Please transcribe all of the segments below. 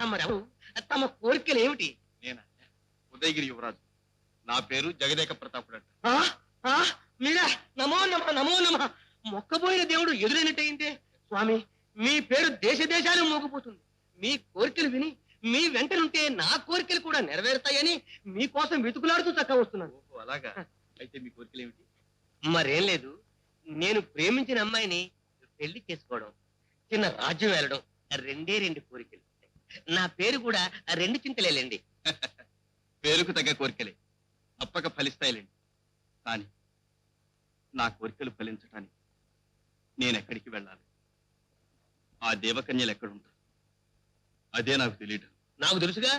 తమరెవరు తమ కోరికలు ఏమిటి నేనా? ఉదయగిరి యువరాజు. నా పేరు జగదేక ప్రతాపుడు అంట. ఆ? ఆ? మీరా? నమో నమ నమో నమ. మొక్కబోయిన దేవుడు ఎదురైనట్టయిందే స్వామి మీ పేరు దేశ దేశాలు మోగిపోతుంది. మీ కోరికలు విని మీ వెంటనుంటే నా కోరికలు కూడా నెరవేరుతాయని మీకోసం వెతుకులాడుతూ చక్క వస్తున్నాను. ఓహో అలాగా? అయితే మీ కోరికలు ఏమిటి మరేం లేదు. నేను ప్రేమించిన అమ్మాయిని పెళ్ళి చేసుకోవడం చిన్న రాజ్యం వెళ్ళడం రెండే రెండు కోరికలు. నా పేరు కూడా రెండు చింతలేలండి. పేరుకు తగ్గ కోరికలే. తప్పక ఫలిస్తాయిలేండి. కానీ నా కోరికలు ఫలించటానికి నేను ఎక్కడికి వెళ్ళాలి? ఆ దేవకన్యలు ఎక్కడుంటారు అదే నాకు తెలియటం నాకు తెలుసుగా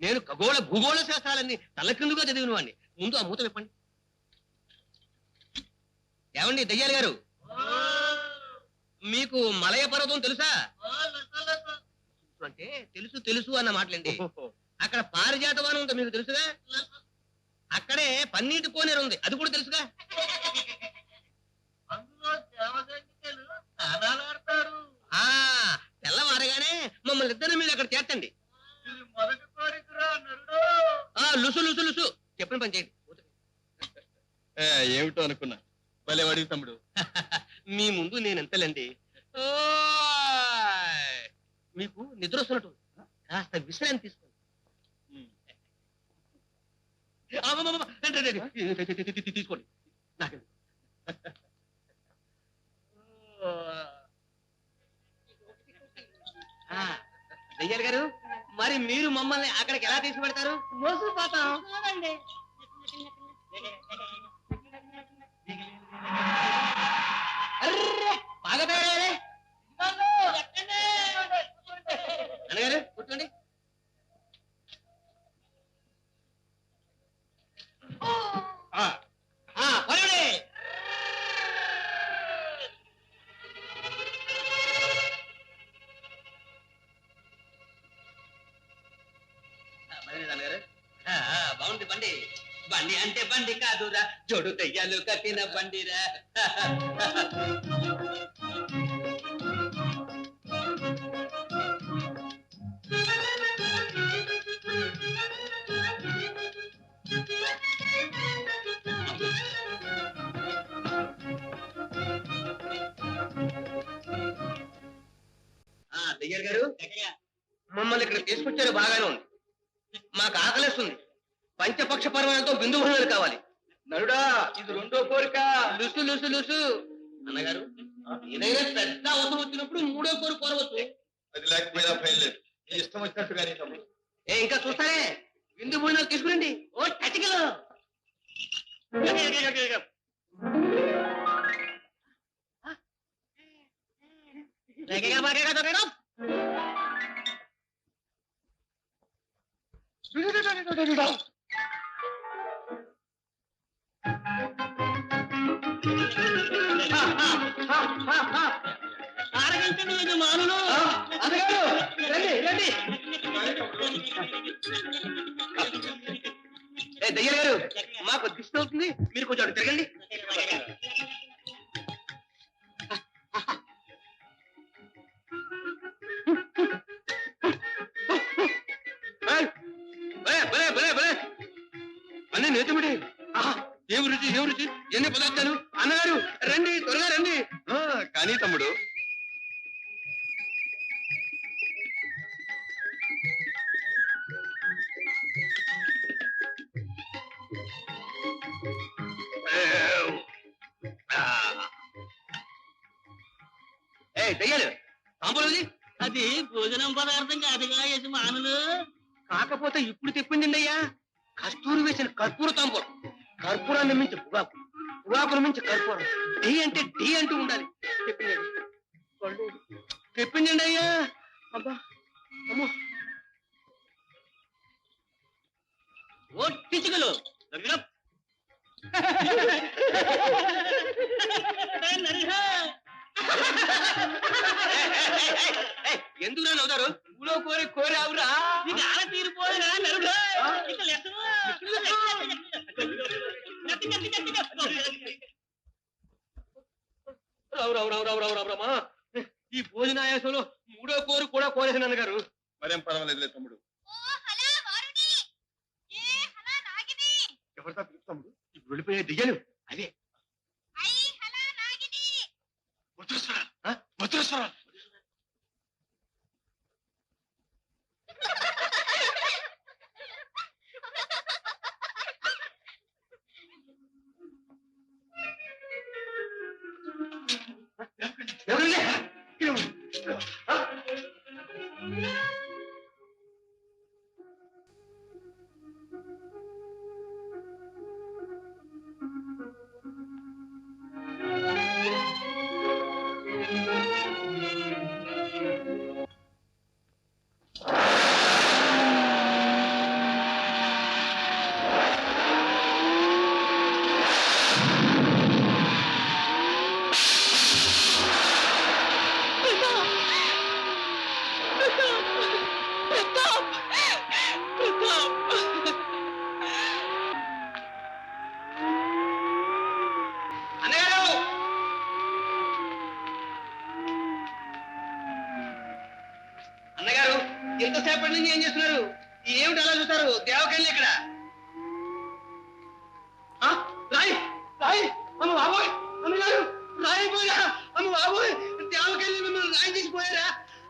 నేను ఖగోళ భూగోళ శాస్త్రాలన్నీ తలకిందుగా చదివిన వాడిని ముందు ఆ మూత విప్పండి. ఏమండి దయ్యాలు గారు? మీకు మలయ పర్వతం తెలుసా? అంటే తెలుసు తెలుసు అన్న మాటలండి. అక్కడ పారిజాత వనం ఉంది మీకు తెలుసుగా? అక్కడే పన్నీటి కోనేరు ఉంది. అది కూడా తెలుసుగా? ఆ తెల్లవారగానే మమ్మల్ని ఇద్దరిని మీరు అక్కడ చేర్చండి. లుసు లుసు లుసు. చెప్పిన పని చేయండి. ఏ, ఏమిటో అనుకున్నా. భలే వాడివి తమ్ముడు. మీ ముందు నేను ఎంతలేండి ఓయ్! మీకు నిద్ర వస్తున్నట్టు. కాస్త విశ్రాంతి తీసుకోండి. తీసుకోండి దయ్యాలు గారు మరి మీరు మమ్మల్ని అక్కడికి ఎలా తీసుకుపెడతారు మోసుకుపోతాం బాగా. ఆ, బండి బాగుంది బండి. బండి అంటే బండి కాదురా. జోడు తెయ్యాలు కట్టిన బండిరా. ఆ, గారు? మమ్మల్ని ఇక్కడ తీసుకొచ్చారు బాగానే ఉంది. మాకు ఆకలిస్తుంది. పంచపక్ష పర్వాలతో బిందు భోజనాలు కావాలి. నరుడా ఇది రెండో కోరిక. లుసు లుసు లుసు. అన్నగారు ఏదైనా పెద్ద అవసరం వచ్చినప్పుడు మూడో కోరు కోరవచ్చు. అది లేకపోయినా ఫైన్ లేదు. ఇష్టం వచ్చినట్టుగానే తమ్ముడు. ఏ ఇంకా చూస్తారే బిందు భోజనాలు తీసుకురండి. ఓ టటికలు రేగగా బాగా దొరకడం. ఆరగించండి ఇది మానులు అన్నగారు రండి రండి గారు మాకు దిష్టి అవుతుంది మీరు కొంచెం తిరగండి. పదార్థాలు. అన్నగారు రండి త్వరగా రండి. కానీ తమ్ముడు. అది? భోజనం పదార్థం కాదుగా యజమానులు. కాకపోతే ఇప్పుడు తెప్పిందండి అయ్యా. కస్తూరి వేసిన కర్పూర తాంబూలం. కర్పూరాన్ని మించి పొగాకు. పొగాకును మించి కర్పూరం. డి అంటే డి అంటూ ఉండాలి. చెప్పిందండి చెప్పిందండి అయ్యా? అబ్బా అమ్మో. ఓ పిచ్చుకలు. ఎందుకు నన్ను అవుతారు ఊళ్ళో కోరి కోరి ఆవురా తీరిపోయినా నరుడు. రావు రావు రావు రావు రావు రావు రామా ఈ భోజనాయాసంలో మూడో కోరు కూడా కోరేసిన గారు మరేం పర్వాలేదులే తమ్ముడు ఎవరితో తమ్ముడు ఇప్పుడు వెళ్ళిపోయే దియ్యలు అదే ఐ హలా ఎంతసేపటి ఏం చేస్తున్నారు? ఏమిటి అలా చూస్తారు? దేవకాయలు ఇక్కడ. రాయి రాయి అమ్మ బాబోయ్ అన్నగారు రాయి పోయా అమ్మ బాబోయ్ దేవకాయలు మిమ్మల్ని రాయి తీసిపోయారా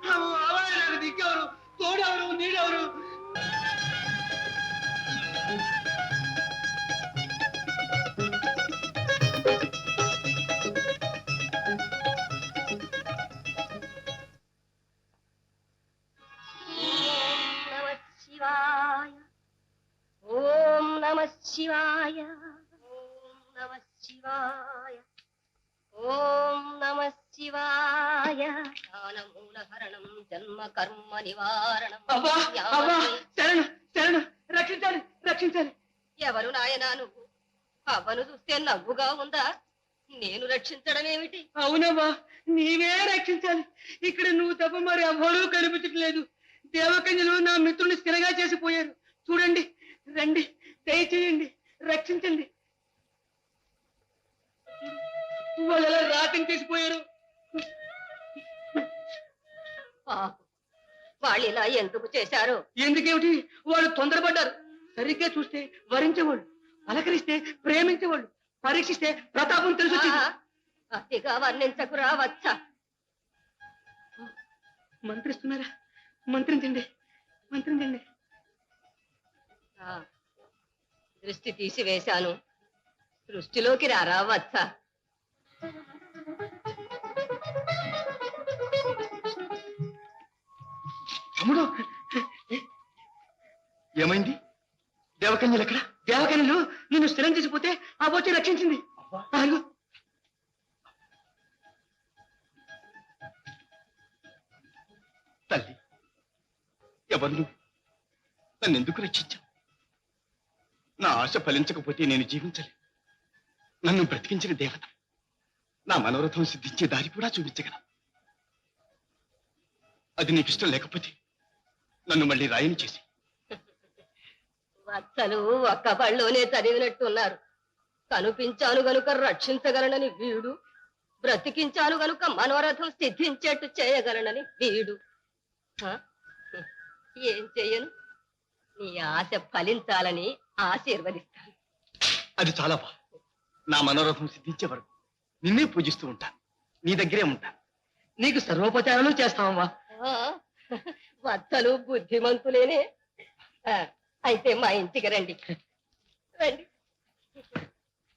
అమ్మ బాబోయ్ నాకు దిక్కెవరు తోడెవరు నీడెవరు శివాయ. ఓం నమ శివాయ. ఓం నమ శివాయ. జ్ఞానమూలహరణం జన్మ కర్మ నివారణం రక్షించాలి రక్షించాలి. ఎవరు నాయనా నువ్వు? అవ్వను చూస్తే నవ్వుగా ఉందా? నేను రక్షించడమేమిటి? అవునమ్మా నీవే రక్షించాలి. ఇక్కడ నువ్వు తప్ప మరి ఎవ్వరూ కనిపించట్లేదు. దేవకన్యలు నా మిత్రుని స్థిరగా చేసిపోయారు. చూడండి రండి దయచేయండి. రక్షించండి. వాళ్ళు ఎలా రాకం చేసిపోయారు. వాళ్ళు ఇలా ఎందుకు చేశారో? ఎందుకేమిటి? వాళ్ళు తొందరపడ్డారు. సరిగ్గా చూస్తే వరించేవాళ్ళు పలకరిస్తే ప్రేమించేవాళ్ళు పరీక్షిస్తే ప్రతాపం తెలిసి అతిగా వర్ణించకురా వచ్చా మంత్రిస్తున్నారా? మంత్రించండి. మంత్రించండి. ఆ, దృష్టి తీసివేశాను దృష్టిలోకి రారా ఏమైంది? దేవకన్యలు ఎక్కడ దేవకన్యలు నిన్ను స్థిరం చేసిపోతే ఆ వచ్చి రక్షించింది. తల్లి ఎవరు నన్ను ఎందుకు రక్షించావు? నా ఆశ ఫలించకపోతే నేను జీవించలేను నన్ను బ్రతికించిన దేవత. నా మనోరథం సిద్ధించే దారి కూడా చూపించగలను. అది నీకు ఇష్టం లేకపోతే నన్ను మళ్ళీ రాయని చేసి. వత్సలు ఒక్క బళ్ళోనే చదివినట్టున్నారు. కనిపించాను గనుక రక్షించగలనని వీడు. బ్రతికించాను గనుక మనోరథం సిద్ధించేట్టు చేయగలనని వీడు. ఏం చెయ్యను నీ ఆశ ఫలించాలని ఆశీర్వదిస్తాను. అది చాలా బా. నా మనోరథం సిద్ధించే వరకు నిన్నే పూజిస్తూ ఉంటాను నీ దగ్గరే ఉంటాను నీకు సర్వోపచారాలు చేస్తామమ్మా వత్సలు బుద్ధిమంతులేనే. అయితే మా ఇంటికి రండి. రండి.